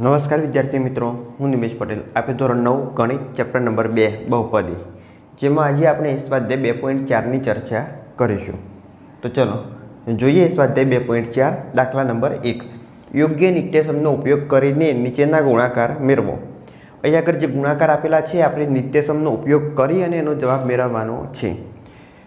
નમસ્કાર વિદ્યાર્થી મિત્રો, હું નિમેશ પટેલ. આપે ધોરણ નવ, ગણિત, ચેપ્ટર નંબર બે, બહુપદી. જેમાં આજે આપણે સ્વાધ્યાય બે પોઈન્ટ ચારની ચર્ચા કરીશું. તો ચલો, જોઈએ સ્વાધ્યાય બે પોઈન્ટ ચાર, દાખલા નંબર એક. યોગ્ય નિત્યસમનો ઉપયોગ કરીને નીચેના ગુણાકાર મેળવો. અહીં આગળ જે ગુણાકાર આપેલા છે, આપણે નિત્યસમનો ઉપયોગ કરી અને એનો જવાબ મેળવવાનો છે.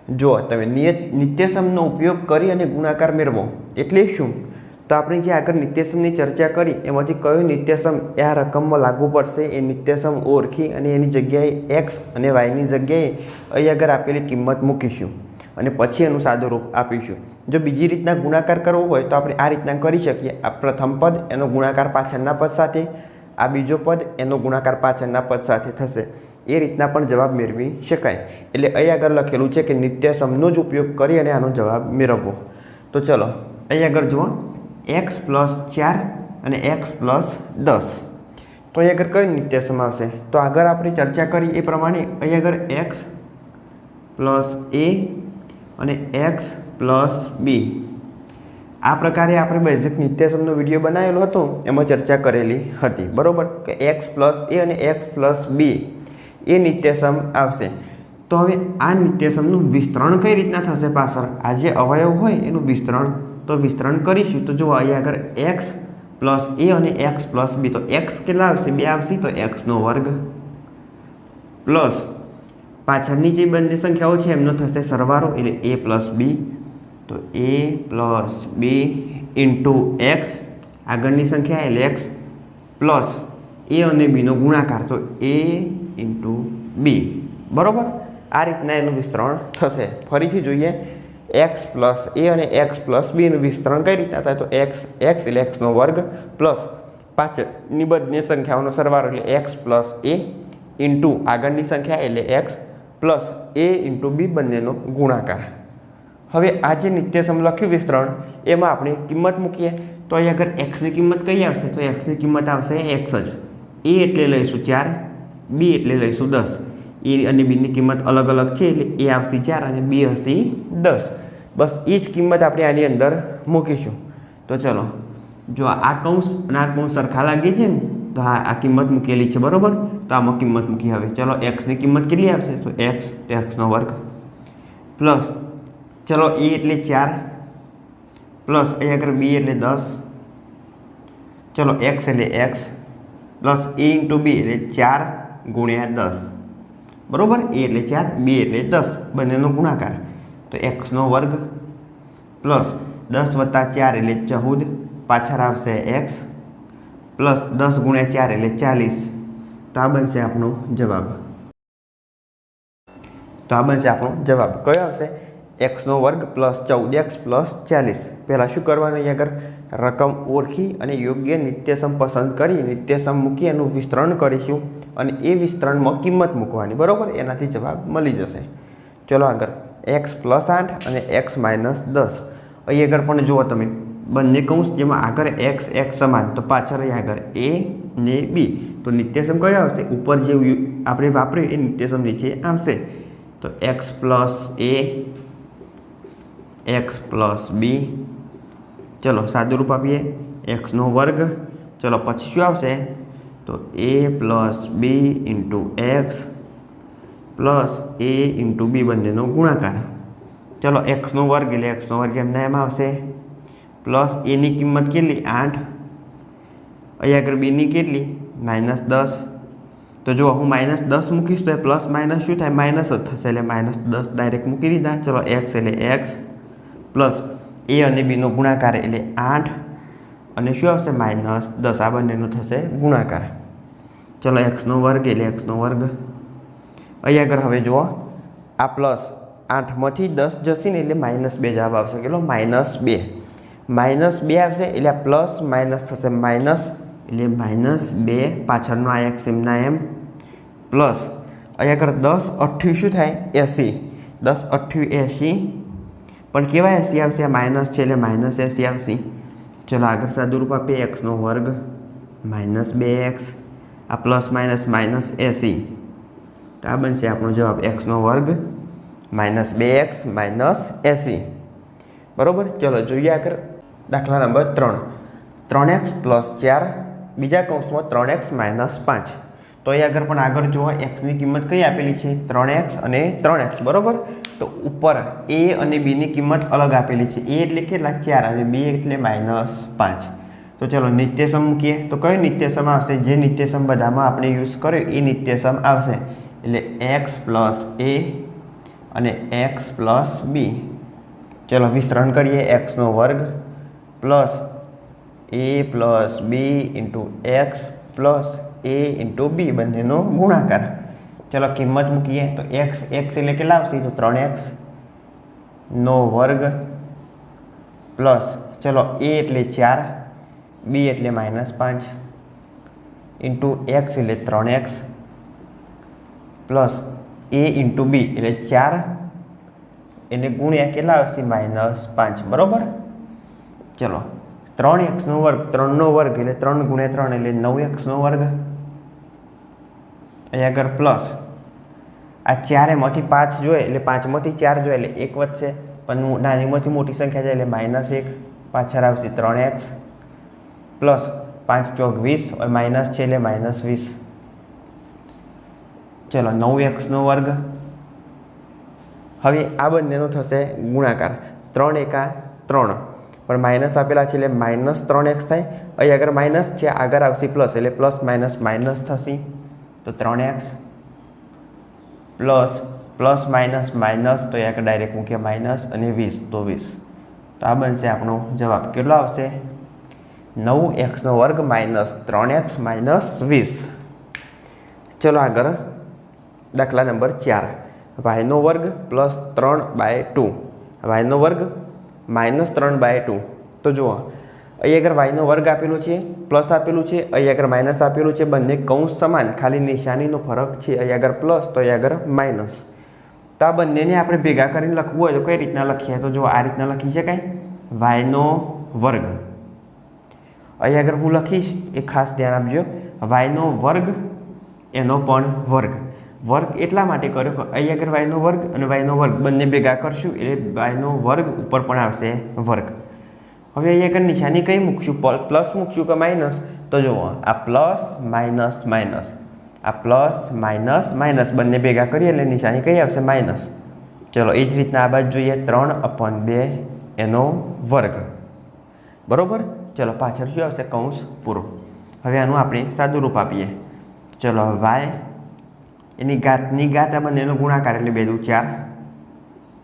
જો તમે નિયત, નિત્યસમનો ઉપયોગ કરી અને ગુણાકાર મેળવો. એટલે શું? તો આપણે જે આગળ નિત્યસમની ચર્ચા કરી, એમાંથી કયો નિત્યસમ આ રકમમાં લાગુ પડશે, એ નિત્યસમ ઓળખી અને એની જગ્યાએ એક્સ અને વાયની જગ્યાએ અહીં આગળ આપેલી કિંમત મૂકીશું અને પછી એનું સાદું રૂપ આપીશું. જો બીજી રીતના ગુણાકાર કરવો હોય તો આપણે આ રીતના કરી શકીએ. આ પ્રથમ પદ એનો ગુણાકાર પાછળના પદ સાથે, આ બીજો પદ એનો ગુણાકાર પાછળના પદ સાથે થશે. એ રીતના પણ જવાબ મેળવી શકાય. એટલે અહીં આગળ લખેલું છે કે નિત્યસમનો જ ઉપયોગ કરી અને આનો જવાબ મેળવવો. તો ચલો, અહીં આગળ જુઓ. એક્સ પ્લસ ચાર અને એક્સ પ્લસ દસ. તો અહીં આગળ કઈ નિત્યસમ આવશે? તો આગળ આપણે ચર્ચા કરી એ પ્રમાણે અહીં આગળ એક્સ પ્લસ એ અને એક્સ પ્લસ બી આ પ્રકારે આપણે બેઝિક નિત્યસમનો વીડિયો બનાવેલો હતો. એમાં ચર્ચા કરેલી હતી. બરાબર? કે એક્સ પ્લસ એ અને એક્સ પ્લસ બી એ નિત્યસમ આવશે. તો હવે આ નિત્યસમનું વિસ્તરણ કઈ રીતના થશે પાછળ? આ જે અવયવ હોય એનું વિસ્તરણ તો વિસ્તરણ કરીશું. તો જો અહીંયા આગળ એક્સ પ્લસ એ અને એક્સ પ્લસ બી તો એક્સ કેટલા આવશે? બે આવશે. તો એક્સનો વર્ગ પ્લસ પાછળની જે બંને સંખ્યાઓ છે, એમનો થશે સરવારો એટલે એ પ્લસ બી તો A plus B into X આગળની સંખ્યા એટલે એક્સ પ્લસ એ અને બીનો ગુણાકાર. તો એ ઇન્ટુ બી બરાબર? આ રીતના એનું વિસ્તરણ થશે. ફરીથી જોઈએ. એક્સ પ્લસ એ અને એક્સ પ્લસ બીનું વિસ્તરણ કઈ રીતના થાય? તો એક્સ એક્સ એટલે એક્સનો વર્ગ પ્લસ પાછળની બંને સંખ્યાઓનો સરવાળો એટલે એક્સ પ્લસ એ ઇન્ટુ આગળની સંખ્યા એટલે X plus A into B બંનેનો ગુણાકાર. હવે આ જે નિત્યસમ લખ્યું વિસ્તરણ, એમાં આપણે કિંમત મૂકીએ. તો અહીં આગળ એક્સની કિંમત કઈ આવશે? તો એક્સની કિંમત આવશે એક્સ જ. એ એટલે લઈશું ચાર બી એટલે લઈશું દસ. એ અને બીની કિંમત અલગ અલગ છે એટલે એ આવશે ચાર અને બી હશે દસ. બસ એ જ કિંમત આપણે આની અંદર મૂકીશું. તો ચલો, જો આ કૌંસ અને આ કૌંસ સરખા લાગે છે ને, તો હા, આ કિંમત મૂકેલી છે, બરાબર? તો આમાં કિંમત મૂકી હવે. ચલો એક્સની કિંમત કેટલી આવશે? તો એક્સ એક્સનો વર્ગ પ્લસ, ચલો એ એટલે ચાર, પ્લસ એ આગળ બી એટલે દસ. ચલો એક્સ એટલે X plus A into B એટલે ચાર ગુણ્યા દસ. બરાબર? એ એટલે ચાર, બી એટલે દસ. બંનેનો ગુણાકાર. તો એક્સનો વર્ગ પ્લસ દસ વત્તા ચાર એટલે ચૌદ, પાછળ આવશે એક્સ પ્લસ દસ ગુણ્યા ચાર એટલે ચાલીસ. તો આ બનશે આપણો જવાબ. તો આ બનશે આપણો જવાબ. કયો આવશે? એક્સનો વર્ગ પ્લસ ચૌદ એક્સ પ્લસ ચાલીસ. પહેલાં શું કરવાનું અહીંયા આગળ? રકમ ઓળખી અને યોગ્ય નિત્યસમ પસંદ કરી નિત્યસમ મૂકી એનું વિસ્તરણ કરીશું અને એ વિસ્તરણમાં કિંમત મૂકવાની. બરાબર? એનાથી જવાબ મળી જશે. ચલો આગળ. એક્સ પ્લસ આઠ અને એક્સ માઇનસ દસ. અહીં આગળ પણ જુઓ તમે, બંને કૌંસ જેમાં આગળ એક્સ એક્સ સમાન, તો પાછળ અહીં આગળ એ ને બી તો નિત્યસમ કયો આવશે? ઉપર જે આપણે વાપર્યું એ નિત્યસમ નીચે આવશે. તો X plus A X plus B ચલો સાદુરૂપ આપીએ. એક્સનો વર્ગ. ચલો, પછી શું આવશે? તો A plus B into X plus A into B બંનેનો ગુણાકાર. ચલો એક્સનો વર્ગ એટલે એક્સનો વર્ગ એમના એમ આવશે. પ્લસ એની કિંમત કેટલી? આઠ. અહીં આગળ બીની કેટલી? માઇનસ દસ. તો જો હું માઇનસ દસ મૂકીશ તો એ પ્લસ માઇનસ શું થાય? માઇનસ જ થશે એટલે માઇનસ દસ ડાયરેક્ટ મૂકી દીધા. ચલો એક્સ એટલે એક્સ પ્લસ એ અને બીનો ગુણાકાર એટલે આઠ. અને શું આવશે? માઇનસ દસ. આ બંનેનો થશે ગુણાકાર. ચલો એક્સનો વર્ગ એટલે એક્સનો વર્ગ. અહીં આગળ હવે જુઓ. આ પ્લસ આઠમાંથી દસ જશે ને એટલે માઇનસ બે જવાબ આવશે. કેટલો? માઇનસ બે. માઇનસ બે આવશે એટલે પ્લસ માઇનસ થશે. માઇનસ એટલે માઇનસ બે પાછળનો આ એક્સ એમના એમ. પ્લસ અહીં આગળ દસ અઠ્યું શું થાય? એંસી. દસ અઠ્યું એંસી. પણ કેવા એસી આવશે? આ માઇનસ છે એટલે માઇનસ એસી આવશે. ચલો આગળ સાદુરૂપ આપીએ. એક્સનો વર્ગ. માઇનસ બે એક્સ આ પ્લસ માઇનસ માઇનસ એસી. તો આ બનશે આપણો જવાબ એક્સનો વર્ગ માઇનસ બે એક્સ માઇનસ એસી. બરાબર? ચલો જોઈએ આગળ. દાખલા નંબર ત્રણ. ત્રણ એક્સ પ્લસ ચાર, બીજા કૌંસમાં ત્રણ એક્સ માઇનસ પાંચ. તો એ આગળ પણ આગળ જુઓ એક્સની કિંમત કઈ આપેલી છે? ત્રણ એક્સ અને ત્રણ એક્સ. બરાબર? તો ઉપર એ અને બીની કિંમત અલગ આપેલી છે. એ એટલે કેટલા? ચાર અને બી એટલે માઇનસ પાંચ. તો ચલો નિત્યસમ મૂકીએ. તો કયો નિત્યસમ આવશે? જે નિત્યસમ બધામાં આપણે યુઝ કર્યો, એ નિત્યસમ આવશે. એટલે એક્સ પ્લસ એ અને એક્સ પ્લસ બી ચલો વિસ્તરણ કરીએ એક્સનો વર્ગ plus A plus B into X plus A into B બંનેનો ગુણાકાર. ચલો કિંમત મૂકીએ, તો એક્સ એક્સ એટલે કેટલા આવશે? તો ત્રણ એક્સ નો વર્ગ પ્લસ ચલો એ એટલે ચાર બી એટલે માઇનસ પાંચ ઇન્ટુ એક્સ એટલે ત્રણ X plus A into B એટલે ચાર. એને ગુણ્યા કેટલા આવશે? માઇનસ પાંચ. બરાબર? ચલો. ત્રણ એક્સનો વર્ગ ત્રણનો વર્ગ એટલે ત્રણ ગુણ્યા ત્રણ એટલે નવ એક્સનો વર્ગ. અહીંયા આગળ પ્લસ. આ ચારેમાંથી પાંચ જોઈએ એટલે પાંચમાંથી ચાર જોઈએ એટલે એક વધશે. પણ નાનીમાંથી મોટી સંખ્યા જાય એટલે માઇનસ એક. પાછળ આવશે ત્રણ એક્સ. પ્લસ પાંચ ચોક વીસ માઇનસ છે એટલે માઇનસ વીસ. ચલો, નવ એક્સનો વર્ગ. હવે આ બંનેનો થશે ગુણાકાર. ત્રણ એકા ત્રણ. પણ માઇનસ આપેલા છે એટલે માઇનસ ત્રણ એક્સ થાય. અહીં આગળ માઇનસ છે, આગળ આવશે પ્લસ. એટલે પ્લસ માઇનસ માઇનસ થશે. તો ત્રણ X plus plus minus minus, તો એક ડાયરેક્ટ મૂકીએ માઇનસ અને વીસ. તો વીસ. તો આ બનશે આપણો જવાબ. કેટલો આવશે? નવ એક્સનો વર્ગ માઇનસ ત્રણ એક્સ માઇનસ વીસ. ચલો આગળ. દાખલા નંબર ચાર. વાયનો વર્ગ પ્લસ ત્રણ બાય ટુ. વાયનો વર્ગ માઇનસ ત્રણ બાય ટુ. તો જુઓ, અહીં આગળ વાયનો વર્ગ આપેલું છે, પ્લસ આપેલું છે, અહીં આગળ માઇનસ આપેલું છે, બંને કૌંસ સમાન. ખાલી નિશાનીનો ફરક છે, અહીં આગળ પ્લસ તો અહીં આગળ માઇનસ. તો આ બંનેને આપણે ભેગા કરીને લખવું હોય તો કઈ રીતના લખીએ? તો જો આ રીતના લખી શકાય. વાયનો વર્ગ. અહીં આગળ હું લખીશ, એ ખાસ ધ્યાન આપજો. વાયનો વર્ગ, એનો પણ વર્ગ. વર્ગ એટલા માટે કર્યો કે અહીં આગળ વાયનો વર્ગ અને વાયનો વર્ગ બંને ભેગા કરશું એટલે વાયનો વર્ગ ઉપર પણ આવશે વર્ગ. હવે અહીં આગળ નિશાની કઈ મૂકશું? પ્લસ મૂકશું કે માઇનસ તો જુઓ, આ પ્લસ માઇનસ માઇનસ આ પ્લસ માઇનસ માઇનસ બંને ભેગા કરીએ એટલે નિશાની કઈ આવશે? માઇનસ ચલો, એ જ રીતના આ બાજુ જોઈએ, ત્રણ અપોન બે એનો વર્ગ. બરોબર? ચલો, પાછળ શું આવશે? કૌંસ પૂરો. હવે આનું આપણે સાદું રૂપ આપીએ. ચલો વાય એની ઘાતની ઘાત આ બંનેનો ગુણાકાર એટલે બે દુ ચાર.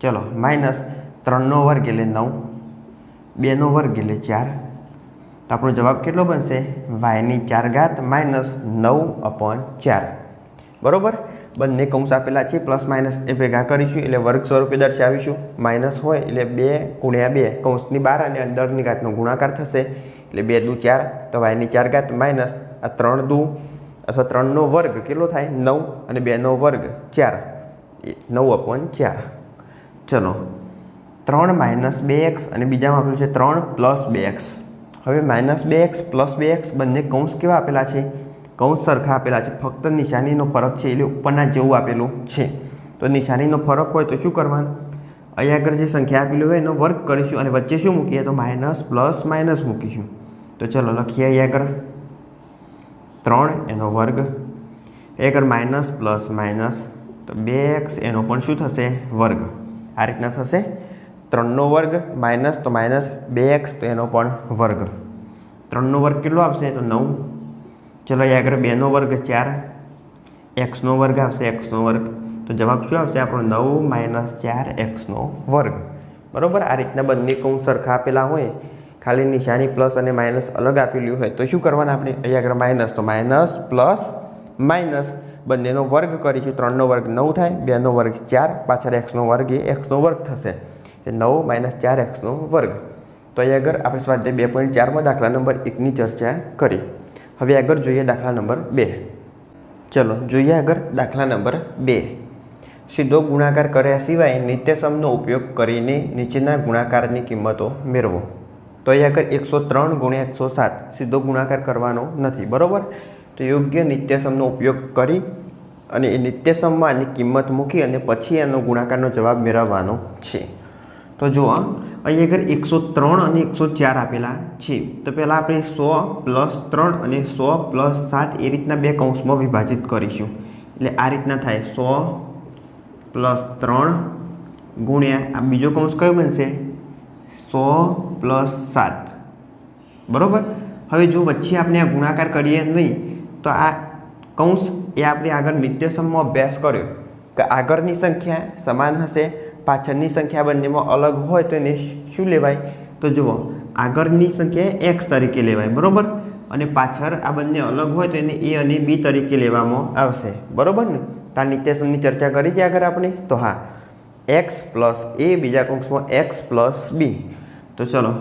ચલો માઇનસ ત્રણનો વર્ગ એટલે નવ બેનો વર્ગ એટલે ચાર. તો આપણો જવાબ કેટલો બનશે? વાયની ચાર ઘાત માઇનસ નવ અપોન ચાર. બરાબર? બંને કૌંસ આપેલા છે પ્લસ માઇનસ એ ભેગા કરીશું એટલે વર્ગ સ્વરૂપે દર્શાવીશું. માઇનસ હોય એટલે બે ગુણ્યા બે, કૌંસની બાર અને અંદરની ઘાતનો ગુણાકાર થશે એટલે બે દુ ચાર. તો વાયની ચાર ઘાત માઇનસ આ ત્રણ દુ અથવા ત્રણનો વર્ગ કેટલો થાય? નવ અને બેનો વર્ગ ચાર. નવ અપોન ચાર. ચલો, ત્રણ માઇનસ બે એક્સ અને બીજામાં આપેલું છે ત્રણ પ્લસ બે એક્સ. હવે માઇનસ બે એક્સ પ્લસ બે એક્સ બંને કૌંસ કેવા આપેલા છે? કૌંસ સરખા આપેલા છે. ફક્ત નિશાનીનો ફરક છે, એટલે ઉપરના જેવું આપેલું છે. તો નિશાનીનો ફરક હોય તો શું કરવાનું? અહીંયા આગળ જે સંખ્યા આપેલી હોય એનો વર્ગ કરીશું અને વચ્ચે શું મૂકીએ? તો માઇનસ પ્લસ માઇનસ મૂકીશું. તો ચલો લખીએ અહીં આગળ. ત્રણ એનો વર્ગ, એક માઇનસ પ્લસ માઇનસ, તો બે એક્સ એનો પણ શું થશે? વર્ગ. આ રીતના થશે. ત્રણનો વર્ગ માઇનસ, તો માઇનસ બે એક્સ, તો એનો પણ વર્ગ. ત્રણનો વર્ગ કેટલો આવશે? તો નવ. ચલો, અહીંયા આગળ બેનો વર્ગ ચાર. એક્સનો વર્ગ આવશે, એક્સનો વર્ગ. તો જવાબ શું આવશે? આપણો નવ માઇનસ ચાર એક્સનો વર્ગ. બરાબર? આ રીતના બંને કૌંસ સરખા આપેલા હોય. ખાલી નિશાની પ્લસ અને માઇનસ અલગ આપેલું હોય તો શું કરવાનું આપણે? અહીં આગળ માઇનસ. તો માઇનસ પ્લસ માઇનસ. બંનેનો વર્ગ કરીશું. ત્રણનો વર્ગ નવ થાય. બેનો વર્ગ ચાર. પાછળ એક્સનો વર્ગ એ એક્સનો વર્ગ થશે. એ નવ માઇનસ ચાર એક્સનો વર્ગ. તો અહીં આગળ આપણે સ્વાધ્યાય બે પોઈન્ટ ચારમાં દાખલા નંબર એકની ચર્ચા કરી. હવે આગળ જોઈએ દાખલા નંબર બે. ચલો, જોઈએ આગળ દાખલા નંબર બે. સીધો ગુણાકાર કર્યા સિવાય નિત્યસમનો ઉપયોગ કરીને નીચેના ગુણાકારની કિંમતો મેળવો. તો અહીંયા આગળ એકસો ત્રણ ગુણ્યા એકસો સાત સીધો ગુણાકાર કરવાનો નથી, બરાબર? તો યોગ્ય નિત્યસમનો ઉપયોગ કરી અને એ નિત્યસમમાં આની કિંમત મૂકી અને પછી એનો ગુણાકારનો જવાબ મેળવવાનો છે. તો જુઓ અહીં આગળ એકસો ત્રણ અને એકસો ચાર આપેલા છે. તો પહેલાં આપણે સો પ્લસ ત્રણ અને સો પ્લસ સાત એ રીતના બે કૌંસમાં વિભાજિત કરીશું. એટલે આ રીતના થાય, સો પ્લસ ત્રણ ગુણ્યા, આ બીજો કૌંસ કયો બનશે? સો પ્લસ સાત. બરાબર? હવે જો વચ્ચે આપણે આ ગુણાકાર કરીએ નહીં, તો આ કૌંસ એ આપણે આગળ નિત્યસમમાં અભ્યાસ કર્યો. કે આગળની સંખ્યા સમાન હશે, પાછળની સંખ્યા બંનેમાં અલગ હોય તો એને શું લેવાય? તો જુઓ, આગળની સંખ્યા એક્સ તરીકે લેવાય, બરાબર? અને પાછળ આ બંને અલગ હોય તો એને એ અને બી તરીકે લેવામાં આવશે. બરાબર ને? તો આ નિત્યસમની ચર્ચા કરી દે આગળ આપણે? તો હા, એક્સ પ્લસ એ બીજા કૌંસમાં એક્સ પ્લસ બી. તો ચલો,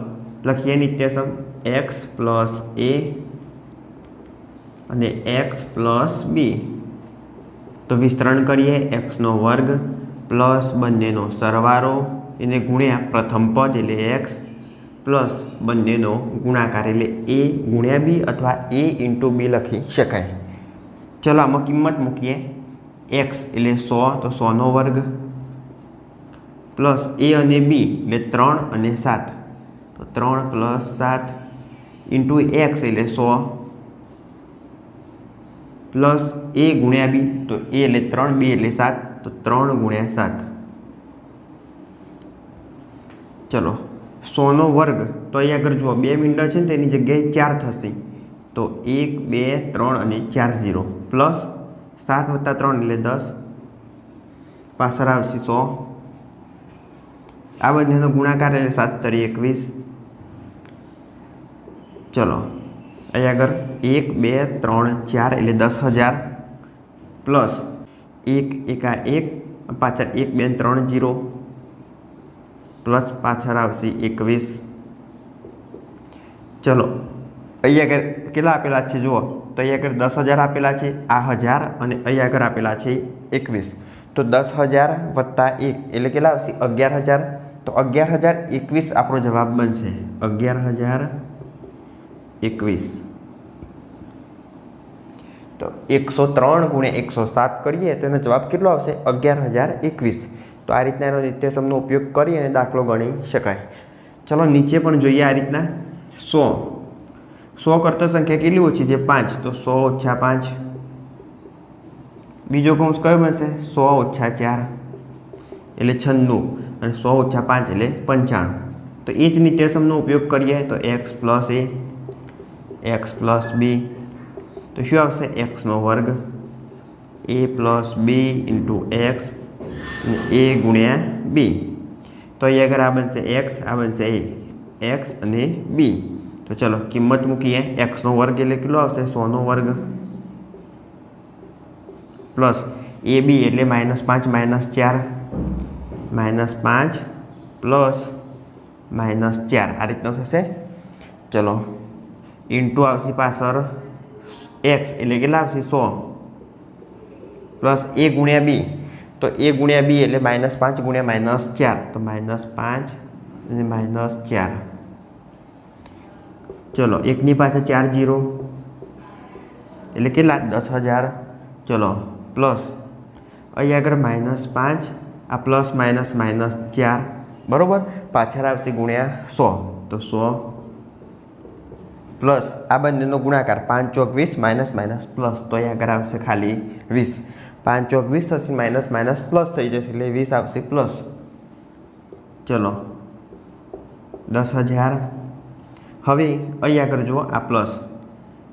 લખીએ નિત્યસમ. એક્સ પ્લસ એ અને એક્સ પ્લસ બી તો વિસ્તરણ કરીએ. એક્સનો વર્ગ પ્લસ બંનેનો સરવારો એને ગુણ્યા પ્રથમ પદ એટલે એક્સ પ્લસ બંનેનો ગુણાકાર એટલે એ ગુણ્યા બી અથવા એ ઇન્ટુ બી લખી શકાય. ચલો, આમાં કિંમત મૂકીએ. એક્સ એટલે સો, તો સોનો વર્ગ. પ્લસ એ અને બી એટલે ત્રણ અને સાત. તો ત્રણ પ્લસ સાત ઇન્ટુ એક્સ એટલે સો. પ્લસ એ ગુણ્યા બી, તો એ એટલે ત્રણ, બી એટલે સાત, તો ત્રણ ગુણ્યા સાત. ચલો, સોનો વર્ગ, તો અહીં આગળ જુઓ, બે મીંડા છે ને તેની જગ્યાએ ચાર થશે. તો એક, બે, ત્રણ અને ચાર, ઝીરો. પ્લસ સાત વત્તા ત્રણ એટલે દસ. પાછળ આવશે સો. આ બંનેનો ગુણાકાર એટલે સાત તરી એકવીસ. ચલો. અહીં આગળ એક, બે, ત્રણ, ચાર, એટલે દસ હજાર. પ્લસ એક, એકા એક, પાછળ એક, બે, ત્રણ, જીરો. પ્લસ પાછળ આવશે એકવીસ. ચલો. અહીં આગળ કેટલા આપેલા છે? જુઓ. તો અહીં આગળ દસ હજાર આપેલા છે, આ હજાર અને અહીં આગળ આપેલા છે એકવીસ. તો દસ હજાર વત્તા એક, એટલે કેટલા આવશે? અગિયાર હજાર. તો અગિયાર હજાર એકવીસ આપણો જવાબ બનશે. અગિયાર હજાર એકવીસ. તો એકસો ત્રણ ગુણ્યા એકસો સાત કરીએ તો એનો જવાબ કેટલો આવશે? અગિયાર હજાર એકવીસ. તો આ રીતના એનો નિત્યસમનો ઉપયોગ કરી અને દાખલો ગણી શકાય. ચલો નીચે પણ જોઈએ આ રીતના. સો. સો કરતા સંખ્યા કેટલી ઓછી છે? પાંચ. તો સો ઓછા પાંચ. બીજો કૌંસ કયો બનશે? સો ઓછા ચાર. એટલે છન્નું. અને સો ઓછા પાંચ એટલે પંચાણું. તો એ જ નિત્યસમનો ઉપયોગ કરીએ તો X plus A X plus B તો શું આવશે એક્સનો વર્ગ A plus B into X A ગુણ્યા બી તો અહીં આગળ આ બનશે એક્સ આ બનશે એ એક્સ અને બી તો ચલો કિંમત મૂકીએ એક્સનો વર્ગ એટલે કેટલો આવશે સોનો વર્ગ પ્લસ એ બી એટલે માઇનસ પાંચ માઇનસ ચાર માઇનસ પાંચ પ્લસ માઇનસ ચાર આ રીતના થશે ચલો ઇન્ટુ આવશે પાછળ એક્સ એટલે કેટલા આવશે સો. પ્લસ એ ગુણ્યા બી તો એ ગુણ્યા બી એટલે માઇનસ પાંચ ગુણ્યા માઇનસ ચાર. તો માઇનસ પાંચ અને માઇનસ ચાર. ચલો, એકની પાછળ ચાર જીરો એટલે કેટલા? દસ હજાર. ચલો, પ્લસ અહીં આગળ માઇનસ પાંચ, આ પ્લસ માઇનસ માઇનસ ચાર. બરાબર? પાછળ આવશે ગુણ્યા સો. તો સો પ્લસ આ બંનેનો ગુણાકાર પાંચ ચોક વીસ માઇનસ માઇનસ પ્લસ. તો અહીંયા આગળ આવશે ખાલી વીસ. પાંચ ચોક વીસ થશે માઇનસ માઇનસ પ્લસ થઈ જશે એટલે વીસ આવશે પ્લસ. ચલો. દસ હજાર. હવે અહીં આગળ જુઓ આ પ્લસ.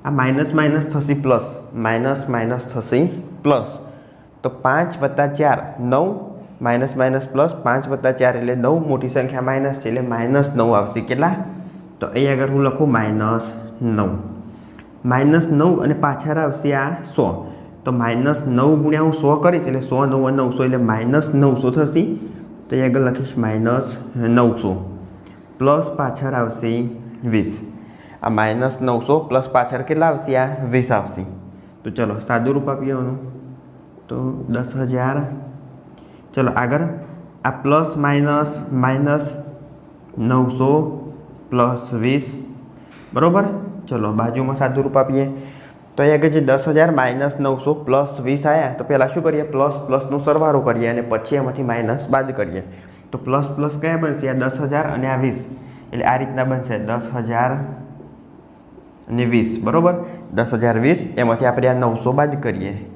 આ માઇનસ માઇનસ થશે પ્લસ. માઇનસ માઇનસ થશે પ્લસ. તો પાંચ વત્તા ચાર, નવ. માઇનસ માઇનસ પ્લસ પાંચ વત્તા ચાર એટલે નવ. મોટી સંખ્યા માઇનસ છે એટલે માઇનસ નવ આવશે કેટલા? તો અહીં આગળ હું લખું માઇનસ. નવ. માઇનસ નવ અને પાછળ આવશે આ સો. તો માઇનસ નવ ગુણ્યા હું સો કરીશ એટલે સો નવ નવસો એટલે માઇનસ નવસો થશે. તો અહીં આગળ લખીશ માઇનસ નવસો. પ્લસ પાછળ આવશે વીસ. આ માઇનસ નવસો પ્લસ પાછળ કેટલા આવશે? આ વીસ આવશે. તો ચલો સાદું રૂપ આપીએ તો દસ હજાર. ચલો, આગળ. આ પ્લસ માઇનસ માઇનસ નવસો પ્લસ વીસ. બરાબર? ચલો, બાજુમાં સાદું રૂપ આપીએ. તો અહીંયા કે જે દસ હજાર માઇનસ નવસો પ્લસ વીસ આવ્યા તો પહેલાં શું કરીએ? પ્લસ પ્લસનો સરવારો કરીએ અને પછી એમાંથી માઇનસ બાદ કરીએ. તો પ્લસ પ્લસ કયા બનશે? આ દસ હજાર અને આ વીસ. એટલે આ રીતના બનશે. દસ હજાર અને વીસ. બરાબર? દસ હજાર વીસ, એમાંથી આપણે આ નવસો બાદ કરીએ.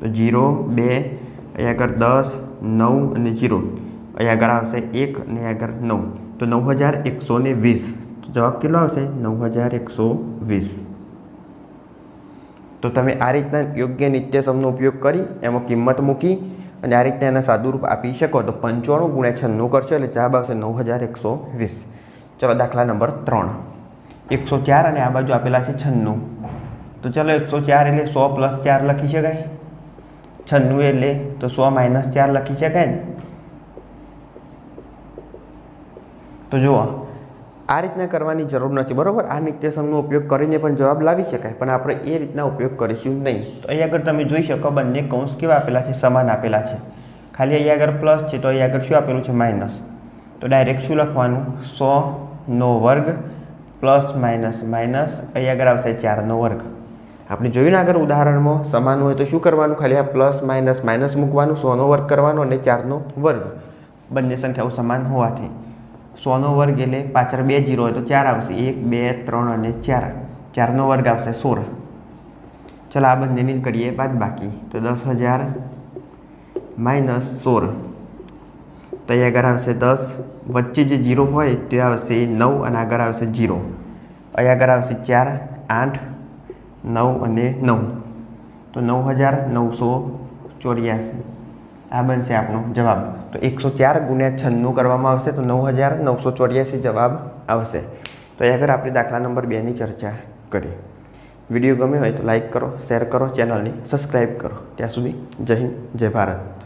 તો જીરો, બે, અહીંયા આગળ દસ, નવ અને જીરો. અહીંયા આગળ આવશે એક અને આગળ નવ. તો નવ હજાર એકસો વીસ. જવાબ કેટલો આવશે? નવ હજાર એકસો વીસ. તો તમે આ રીતના યોગ્ય નિત્યસમનો ઉપયોગ કરી, એમાં કિંમત મૂકી અને આ રીતના એના સાદુરૂપ આપી શકો તો પંચાણું ગુણ્યા છન્નું કરશો એટલે જવાબ આવશે નવ હજાર એકસો વીસ. ચલો દાખલા નંબર ત્રણ. એકસો ચાર અને આ બાજુ આપેલા છે છન્નું. તો ચલો એકસો ચાર એટલે સો પ્લસ ચાર લખી શકાય. છન્નું એટલે તો સો માઇનસ ચાર લખી શકાય ને? તો જુઓ. આ રીતના કરવાની જરૂર નથી, બરાબર? આ નિત્યસમનો ઉપયોગ કરીને પણ જવાબ લાવી શકાય, પણ આપણે એ રીતના ઉપયોગ કરીશું નહીં. તો અહીં આગળ તમે જોઈ શકો બંને કૌંસ કેવા આપેલા છે, સમાન આપેલા છે. ખાલી અહીંયા આગળ પ્લસ છે, તો અહીં આગળ શું આપેલું છે, માઇનસ. તો ડાયરેક્ટ શું લખવાનું? સો નો વર્ગ પ્લસ માઇનસ માઇનસ, અહીં આગળ આવશે ચારનો વર્ગ. આપણે જોયું ને આગળ ઉદાહરણમાં, સમાન હોય તો શું કરવાનું? ખાલી આ પ્લસ માઇનસ માઇનસ મૂકવાનું સોનો વર્ગ કરવાનો અને ચારનો વર્ગ. બંને સંખ્યાઓ સમાન હોવાથી. સોનો વર્ગ એટલે પાછળ બે જીરો હોય તો ચાર આવશે. એક, બે, ત્રણ અને ચાર. ચારનો વર્ગ આવશે સોળ. ચલો આ બંનેની કરીએ બાદ બાકી. તો દસ હજાર માઇનસ સોળ. તો અહીં આગળ આવશે દસ. વચ્ચે જે જીરો હોય તે આવશે નવ અને આગળ આવશે જીરો. અહીં આગળ આવશે ચાર, આઠ, નવ અને નવ. તો નવ હજાર નવસો ચોર્યાસી. આ બનશે આપણો જવાબ. તો એકસો ચાર ગુણ્યા છન્નું કરવામાં આવશે, તો નવ હજાર નવસો ચોર્યાસી જવાબ આવશે. તો એ આગળ આપણે દાખલા નંબર બેની ચર્ચા કરી. વીડિયો ગમ્યો હોય તો લાઇક કરો, શેર કરો, ચેનલને સબસ્ક્રાઈબ કરો. ત્યાં સુધી જય હિન્દ, જય ભારત.